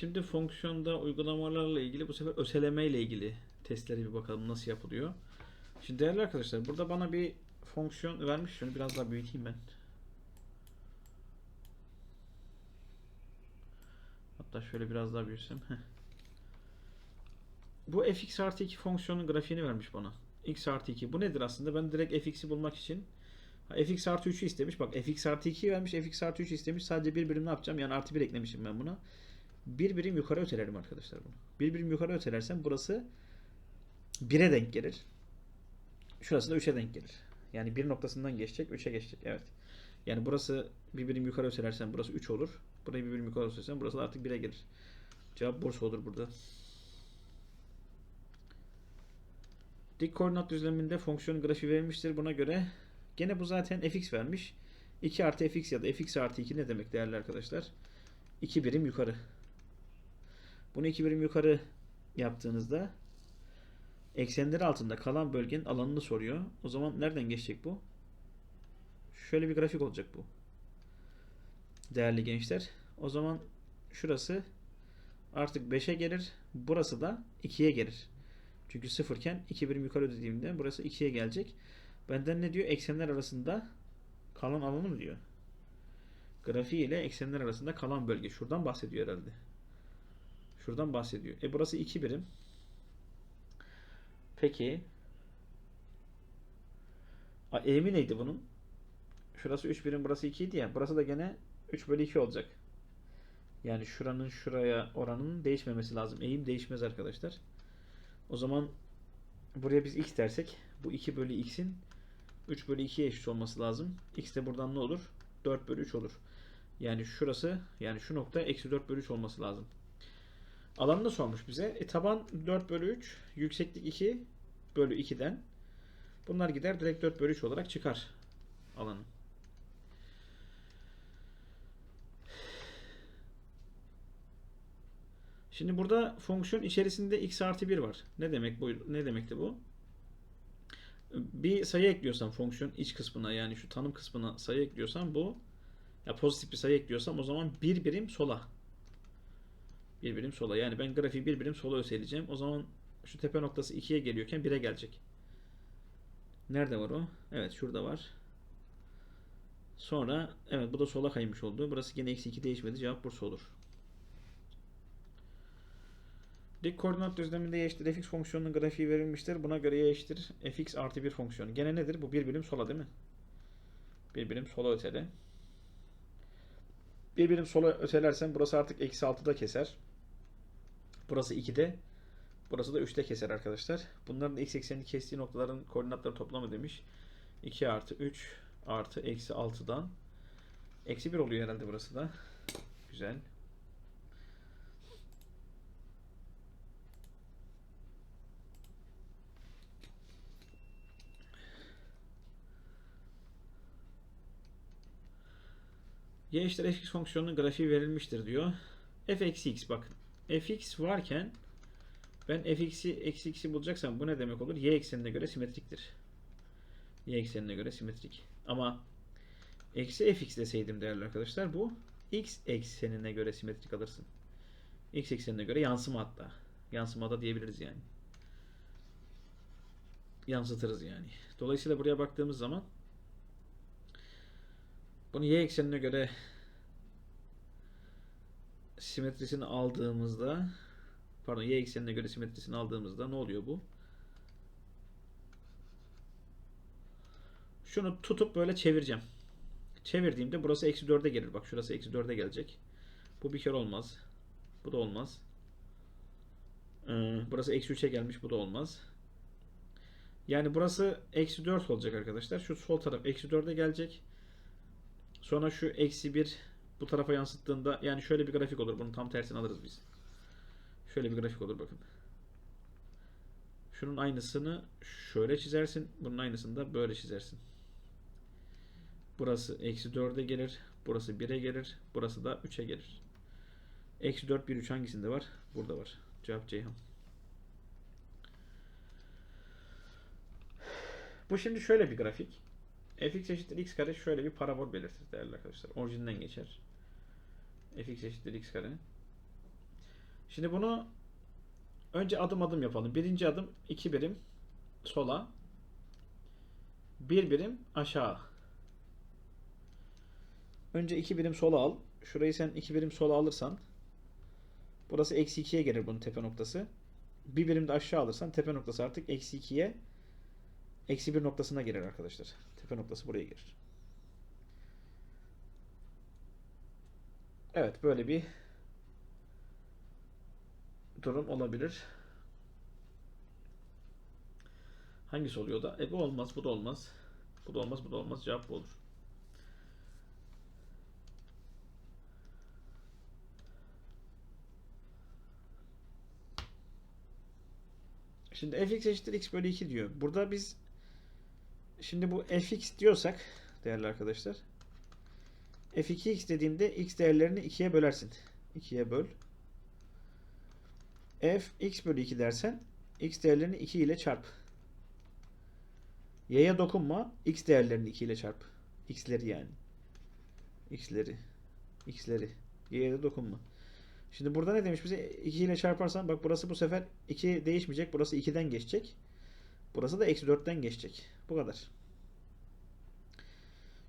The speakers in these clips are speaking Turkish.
Şimdi fonksiyonda uygulamalarla ilgili bu sefer öteleme ile ilgili testlere bir bakalım nasıl yapılıyor. Şimdi değerli arkadaşlar burada bana bir fonksiyon vermiş. Şunu biraz daha büyüteyim ben. Hatta şöyle biraz daha büyütsem. Heh. Bu fx artı 2 fonksiyonun grafiğini vermiş bana. x artı 2. Bu nedir aslında? Ben direkt fx'i bulmak için fx artı 3'ü istemiş. Bak fx artı 2 vermiş. fx artı 3 istemiş. Sadece bir birim ne yapacağım? Yani artı 1 eklemişim ben buna. Bir birim yukarı ötelerim arkadaşlar bunu. Bir birim yukarı ötelersem burası 1'e denk gelir. Şurası da 3'e denk gelir. Yani bir noktasından geçecek, 3'e geçecek. Evet. Yani burası bir birim yukarı ötelersen burası 3 olur. Burayı bir birim yukarı ötelersen burası da artık 1'e gelir. Cevap Bursa olur burada. Dik koordinat düzleminde fonksiyon grafiği verilmiştir. Buna göre gene bu zaten fx vermiş. 2 artı fx ya da fx artı 2 ne demek değerli arkadaşlar? 2 birim yukarı. Bunu 2 birim yukarı yaptığınızda eksenleri altında kalan bölgenin alanını soruyor. O zaman nereden geçecek bu? Şöyle bir grafik olacak bu. Değerli gençler. O zaman şurası artık 5'e gelir. Burası da 2'ye gelir. Çünkü sıfırken 2 birim yukarı ödediğimde burası 2'ye gelecek. Benden ne diyor? Eksenler arasında kalan alanı mı diyor? Grafiği ile eksenler arasında kalan bölge. Şuradan bahsediyor herhalde. Şuradan bahsediyor. E burası 2 birim. Peki. A, eğimi neydi bunun? Şurası 3 birim, burası 2 idi ya. Burası da gene 3 bölü 2 olacak. Yani şuranın şuraya oranının değişmemesi lazım. Eğim değişmez arkadaşlar. O zaman buraya biz x dersek bu 2 bölü x'in 3 bölü 2'ye eşit olması lazım. x de buradan ne olur? 4 bölü 3 olur. Yani şurası yani şu nokta eksi 4 bölü 3 olması lazım. Alanını sormuş bize. E, taban 4 bölü 3. Yükseklik 2 bölü 2'den. Bunlar gider direkt 4 bölü 3 olarak çıkar alanı. Şimdi burada fonksiyon içerisinde x artı 1 var. Ne demek bu? Ne demekti bu? Bir sayı ekliyorsam fonksiyon iç kısmına yani şu tanım kısmına sayı ekliyorsam bu ya pozitif bir sayı ekliyorsam o zaman bir birim sola. Bir birim sola. Yani ben grafiği bir birim sola öteleyeceğim. O zaman şu tepe noktası 2'ye geliyorken 1'e gelecek. Nerede var o? Evet şurada var. Sonra evet bu da sola kaymış oldu. Burası yine eksi 2 değişmedi. Cevap Bursa olur. Dik koordinat düzleminde y eşittir fx fonksiyonunun grafiği verilmiştir. Buna göre y fx artı 1 fonksiyonu. Gene nedir? Bu bir birim sola değil mi? Bir birim sola ötele. Bir birim sola ötelersen burası artık eksi 6'da keser. Burası 2'de. Burası da 3'te keser arkadaşlar. Bunların x eksenini kestiği noktaların koordinatları toplamı demiş. 2 artı 3 artı eksi 6'dan. Eksi 1 oluyor herhalde burası da. Güzel. Y eşittir fx fonksiyonunun grafiği verilmiştir diyor. f eksi x bakın. fx varken ben fx'i eksi x'i bulacaksam bu ne demek olur? y eksenine göre simetriktir. y eksenine göre simetrik. Ama eksi fx deseydim değerli arkadaşlar bu x eksenine göre simetrik alırsın. x eksenine göre yansıma hatta. Yansıma da diyebiliriz yani. Yansıtırız yani. Dolayısıyla buraya baktığımız zaman bunu y eksenine göre simetrisini aldığımızda pardon y eksenine göre simetrisini aldığımızda ne oluyor bu? Şunu tutup böyle çevireceğim. Çevirdiğimde burası eksi 4'e gelir. Bak şurası eksi 4'e gelecek. Bu bir kere olmaz. Bu da olmaz. Ee, burası eksi 3'e gelmiş. Bu da olmaz. Yani burası eksi 4 olacak arkadaşlar. Şu sol taraf eksi 4'e gelecek. Sonra şu eksi 1 bu tarafa yansıttığında yani şöyle bir grafik olur. Bunun tam tersini alırız biz. Şöyle bir grafik olur bakın. Şunun aynısını şöyle çizersin. Bunun aynısını da böyle çizersin. Burası eksi 4'e gelir. Burası 1'e gelir. Burası da 3'e gelir. Eksi 4, 1, 3 hangisinde var? Burada var. Cevap Ceyhan. Bu şimdi şöyle bir grafik fx eşittir x kare şöyle bir parabol belirtir değerli arkadaşlar. Orijinden geçer. fx eşittir x kare. Şimdi bunu önce adım adım yapalım. Birinci adım 2 birim sola. 1 birim aşağı. Önce 2 birim sola al. Şurayı sen 2 birim sola alırsan burası eksi 2'ye gelir bunun tepe noktası. Bir birim de aşağı alırsan tepe noktası artık eksi 2'ye eksi 1 noktasına gelir arkadaşlar. Tepe noktası buraya gelir. Evet böyle bir durum olabilir. Hangisi oluyor da? E bu olmaz, bu da olmaz. Bu da olmaz, bu da olmaz. Cevap bu olur. Şimdi fx eşittir x bölü 2 diyor. Burada biz şimdi bu fx diyorsak değerli arkadaşlar f2x dediğimde x değerlerini 2'ye bölersin. 2'ye böl. f x bölü 2 dersen x değerlerini 2 ile çarp. Y'ye dokunma. X değerlerini 2 ile çarp. X'leri yani. X'leri. X'leri. Y'ye de dokunma. Şimdi burada ne demiş bize? 2 ile çarparsan bak burası bu sefer 2 değişmeyecek. Burası 2'den geçecek. Burası da eksi 4'ten geçecek. Bu kadar.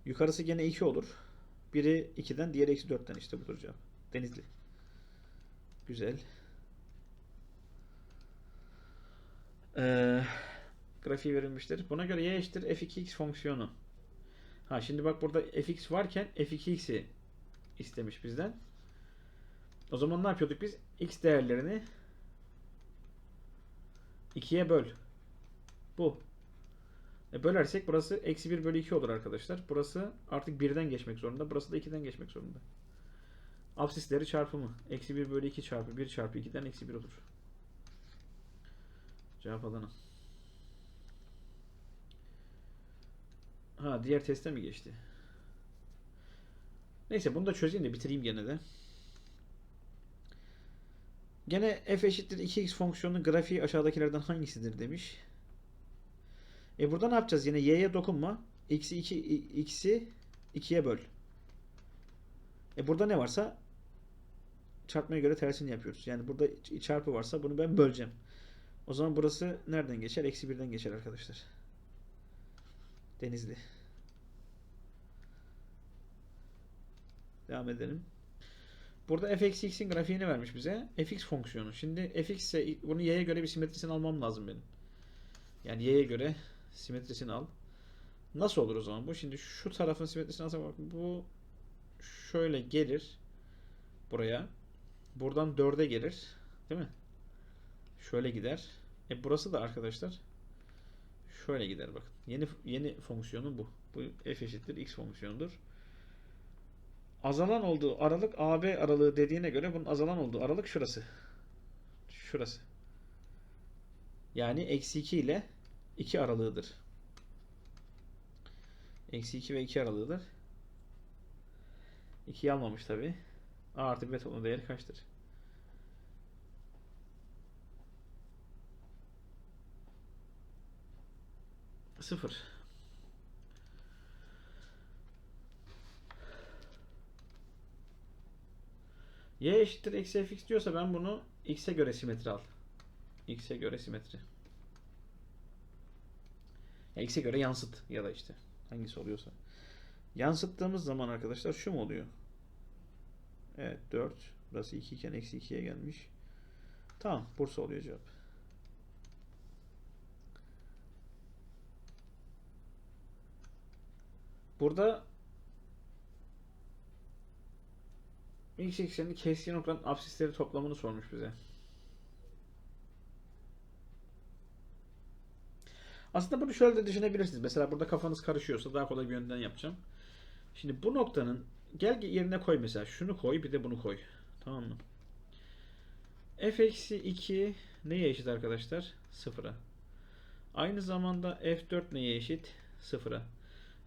Yukarısı gene 2 olur. Biri 2'den diğeri eksi 4'ten işte budur cevap. Denizli. Güzel. Eee grafiği verilmiştir. Buna göre y eşittir f2x fonksiyonu. Ha şimdi bak burada fx varken f2x'i istemiş bizden. O zaman ne yapıyorduk biz? x değerlerini 2'ye böl. Bu. E bölersek burası eksi 1 bölü 2 olur arkadaşlar. Burası artık 1'den geçmek zorunda. Burası da 2'den geçmek zorunda. Absisleri çarpımı. Eksi 1 bölü 2 çarpı 1 çarpı 2'den eksi 1 olur. Cevap Adana. Ha diğer teste mi geçti? Neyse bunu da çözeyim de bitireyim gene de. Gene f eşittir 2x fonksiyonunun grafiği aşağıdakilerden hangisidir demiş. E burada ne yapacağız? Yine y'ye dokunma. x'i 2 x'i 2'ye böl. E burada ne varsa çarpmaya göre tersini yapıyoruz. Yani burada çarpı varsa bunu ben böleceğim. O zaman burası nereden geçer? Eksi 1'den geçer arkadaşlar. Denizli. Devam edelim. Burada f(x)'in grafiğini vermiş bize. fx fonksiyonu. Şimdi fx ise bunu y'ye göre bir simetrisini almam lazım benim. Yani y'ye göre simetrisini al. Nasıl olur o zaman bu? Şimdi şu tarafın simetrisini alsam bak bu şöyle gelir buraya. Buradan 4'e gelir. Değil mi? Şöyle gider. E burası da arkadaşlar şöyle gider bakın. Yeni yeni fonksiyonu bu. Bu f eşittir x fonksiyonudur. Azalan olduğu aralık AB aralığı dediğine göre bunun azalan olduğu aralık şurası. Şurası. Yani eksi 2 ile 2 aralığıdır. Eksi 2 ve 2 aralığıdır. 2'yi almamış tabi. A artı B toplam değeri kaçtır? Sıfır. Y eşittir eksi fx diyorsa ben bunu x'e göre simetri al. x'e göre simetri. X'e göre yansıt ya da işte hangisi oluyorsa. Yansıttığımız zaman arkadaşlar şu mu oluyor? Evet 4. Burası 2 iken eksi 2'ye gelmiş. Tamam Bursa oluyor cevap. Burada x eksenini keskin noktanın absisleri toplamını sormuş bize. Aslında bunu şöyle de düşünebilirsiniz. Mesela burada kafanız karışıyorsa daha kolay bir yönden yapacağım. Şimdi bu noktanın gel yerine koy mesela. Şunu koy bir de bunu koy. Tamam mı? f eksi 2 neye eşit arkadaşlar? Sıfıra. Aynı zamanda f4 neye eşit? Sıfıra.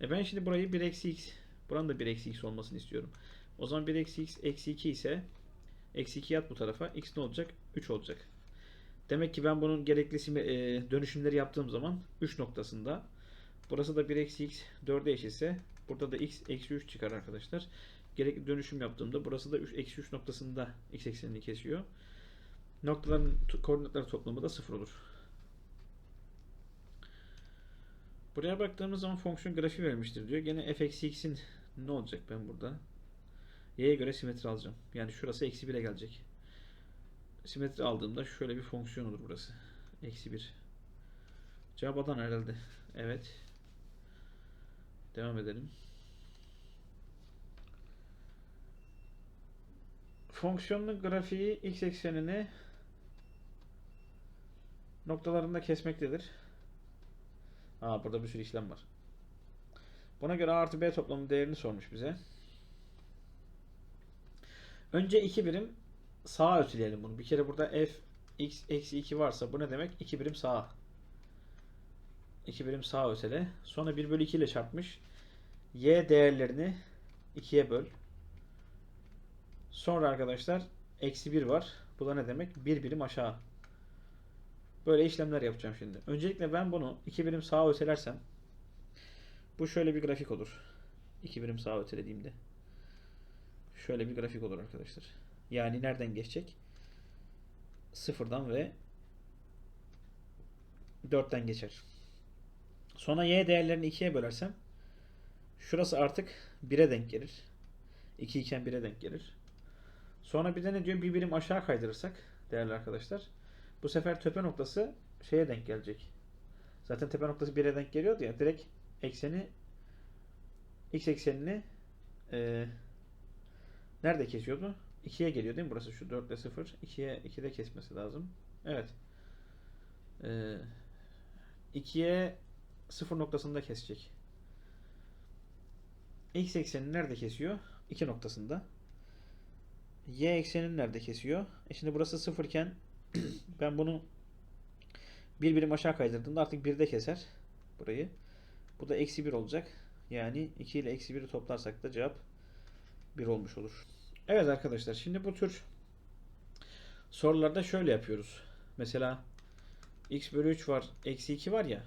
E ben şimdi burayı 1 eksi x buranın da 1 eksi x olmasını istiyorum. O zaman 1 eksi x eksi 2 ise eksi 2 at bu tarafa. x ne olacak? 3 olacak. Demek ki ben bunun gerekli e, dönüşümleri yaptığım zaman 3 noktasında burası da 1 eksi x 4'e eşitse burada da x eksi 3 çıkar arkadaşlar. Gerekli dönüşüm yaptığımda burası da 3 eksi 3 noktasında x eksenini kesiyor. Noktaların koordinatları toplamı da 0 olur. Buraya baktığımız zaman fonksiyon grafiği verilmiştir diyor. Gene f eksi x'in ne olacak ben burada? y'ye göre simetri alacağım. Yani şurası eksi 1'e gelecek. Simetri aldığımda şöyle bir fonksiyon olur burası. Eksi 1. Cevap Adana herhalde. Evet. Devam edelim. Fonksiyonun grafiği x eksenini noktalarında kesmektedir. Aa burada bir sürü işlem var. Buna göre A artı B toplamı değerini sormuş bize. Önce 2 birim sağa ötüleyelim bunu. Bir kere burada f x eksi 2 varsa bu ne demek? 2 birim sağa. 2 birim sağa ötele. Sonra 1 bölü 2 ile çarpmış. Y değerlerini 2'ye böl. Sonra arkadaşlar eksi 1 var. Bu da ne demek? 1 birim aşağı. Böyle işlemler yapacağım şimdi. Öncelikle ben bunu 2 birim sağa ötelersem bu şöyle bir grafik olur. 2 birim sağa ötelediğimde. Şöyle bir grafik olur arkadaşlar. Yani nereden geçecek? Sıfırdan ve 4'ten geçer. Sonra y değerlerini 2'ye bölersem şurası artık 1'e denk gelir. 2 iken 1'e denk gelir. Sonra bir de ne diyor? Bir birim aşağı kaydırırsak değerli arkadaşlar. Bu sefer tepe noktası şeye denk gelecek. Zaten tepe noktası 1'e denk geliyordu ya. Direkt ekseni x eksenini e, nerede kesiyordu? 2'ye geliyor değil mi? Burası şu 4 ile 0. 2'ye 2'de kesmesi lazım. Evet. E, 2'ye 0 noktasında kesecek. X eksenini nerede kesiyor? 2 noktasında. Y eksenini nerede kesiyor? E şimdi burası 0 iken ben bunu bir birim aşağı kaydırdığımda artık 1'de keser burayı. Bu da eksi 1 olacak. Yani 2 ile eksi 1'i toplarsak da cevap 1 olmuş olur. Evet arkadaşlar şimdi bu tür sorularda şöyle yapıyoruz. Mesela x bölü 3 var, eksi 2 var ya.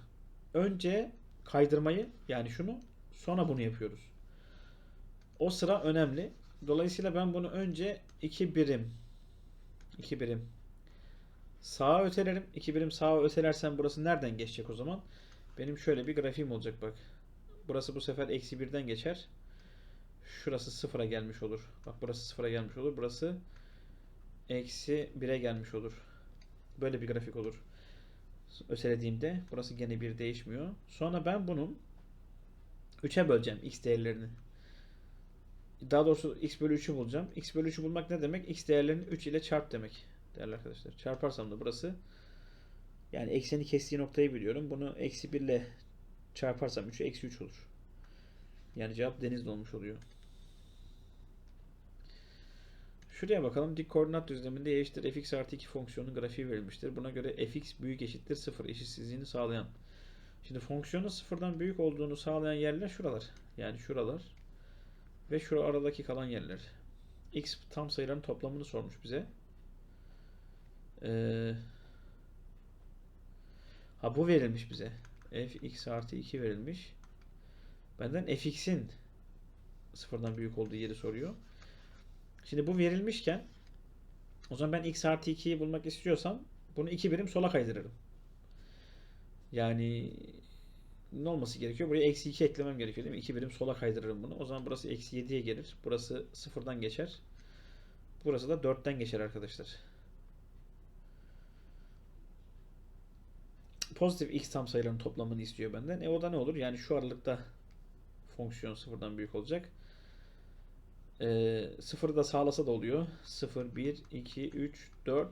Önce kaydırmayı yani şunu sonra bunu yapıyoruz. O sıra önemli. Dolayısıyla ben bunu önce 2 birim 2 birim sağa ötelerim. 2 birim sağa ötelersem burası nereden geçecek o zaman? Benim şöyle bir grafiğim olacak bak. Burası bu sefer eksi 1'den geçer. Şurası sıfıra gelmiş olur. Bak burası sıfıra gelmiş olur. Burası eksi 1'e gelmiş olur. Böyle bir grafik olur. Ötelediğimde burası gene bir değişmiyor. Sonra ben bunun 3'e böleceğim x değerlerini. Daha doğrusu x bölü 3'ü bulacağım. x bölü 3'ü bulmak ne demek? x değerlerini 3 ile çarp demek. Değerli arkadaşlar. Çarparsam da burası yani ekseni kestiği noktayı biliyorum. Bunu eksi 1 ile çarparsam 3'ü eksi 3 olur. Yani cevap denizli olmuş oluyor. Şuraya bakalım. Dik koordinat düzleminde y eşittir fx artı 2 fonksiyonun grafiği verilmiştir. Buna göre fx büyük eşittir 0 eşitsizliğini sağlayan. Şimdi fonksiyonun sıfırdan büyük olduğunu sağlayan yerler şuralar. Yani şuralar. Ve şu aradaki kalan yerler. x tam sayıların toplamını sormuş bize. Ee, ha bu verilmiş bize. fx artı 2 verilmiş. Benden fx'in sıfırdan büyük olduğu yeri soruyor. Şimdi bu verilmişken o zaman ben x artı 2'yi bulmak istiyorsam bunu 2 birim sola kaydırırım. Yani ne olması gerekiyor? Buraya eksi 2 eklemem gerekiyor değil mi? 2 birim sola kaydırırım bunu. O zaman burası eksi 7'ye gelir. Burası sıfırdan geçer. Burası da 4'ten geçer arkadaşlar. Pozitif x tam sayıların toplamını istiyor benden. E o da ne olur? Yani şu aralıkta fonksiyon sıfırdan büyük olacak. E, sıfırı da sağlasa da oluyor. 0, 1, 2, 3, 4.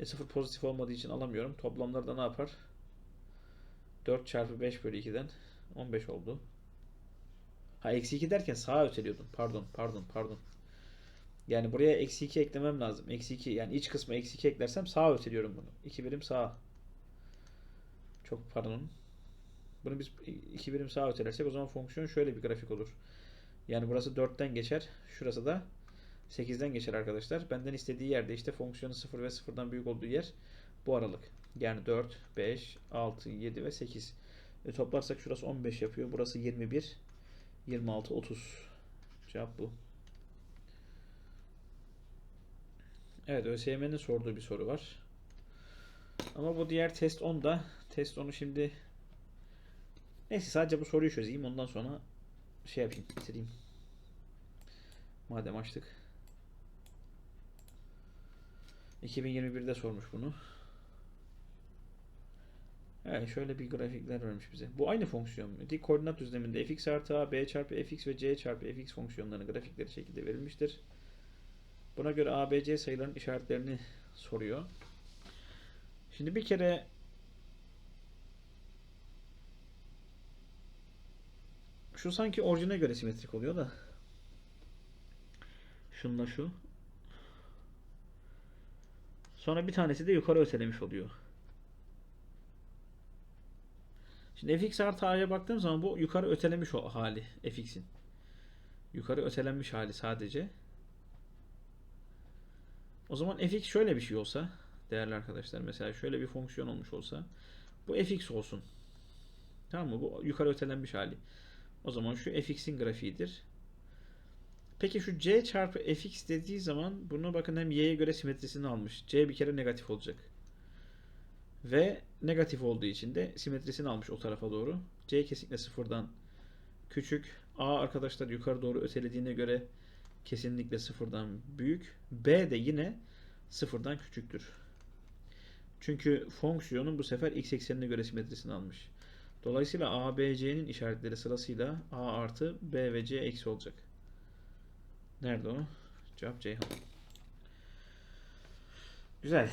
E 0 pozitif olmadığı için alamıyorum. Toplamları da ne yapar? 4 çarpı 5 bölü 2'den 15 oldu. Ha eksi 2 derken sağa öteliyordum. Pardon pardon pardon. Yani buraya eksi 2 eklemem lazım. Eksi 2 yani iç kısmı eksi 2 eklersem sağa öteliyorum bunu. 2 birim sağa. Çok pardon. Bunu biz 2 birim sağa ötelersek o zaman fonksiyon şöyle bir grafik olur. Yani burası 4'ten geçer. Şurası da 8'den geçer arkadaşlar. Benden istediği yerde işte fonksiyonu 0 ve 0'dan büyük olduğu yer bu aralık. Yani 4, 5, 6, 7 ve 8. E toplarsak şurası 15 yapıyor. Burası 21, 26, 30. Cevap bu. Evet ÖSYM'nin sorduğu bir soru var. Ama bu diğer test 10'da. Test 10'u şimdi Neyse sadece bu soruyu çözeyim. Ondan sonra şey yapayım, bitireyim. Madem açtık. 2021'de sormuş bunu. Evet şöyle bir grafikler vermiş bize. Bu aynı fonksiyon? Dik koordinat düzleminde fx artı a, b çarpı fx ve c çarpı fx fonksiyonlarının grafikleri şekilde verilmiştir. Buna göre a, b, c sayıların işaretlerini soruyor. Şimdi bir kere şu sanki orijine göre simetrik oluyor da. Şunla şu. Sonra bir tanesi de yukarı ötelemiş oluyor. Şimdi fx artı a'ya baktığım zaman bu yukarı ötelemiş o hali fx'in. Yukarı ötelenmiş hali sadece. O zaman fx şöyle bir şey olsa değerli arkadaşlar mesela şöyle bir fonksiyon olmuş olsa bu fx olsun. Tamam mı? Bu yukarı ötelenmiş hali. O zaman şu fx'in grafiğidir. Peki şu c çarpı fx dediği zaman bunu bakın hem y'ye göre simetrisini almış. c bir kere negatif olacak. Ve negatif olduğu için de simetrisini almış o tarafa doğru. c kesinlikle sıfırdan küçük. a arkadaşlar yukarı doğru ötelediğine göre kesinlikle sıfırdan büyük. b de yine sıfırdan küçüktür. Çünkü fonksiyonun bu sefer x eksenine göre simetrisini almış. Dolayısıyla a, b, c'nin işaretleri sırasıyla a artı b ve c eksi olacak. Nerede o? Cevap Ceyhan. Güzel.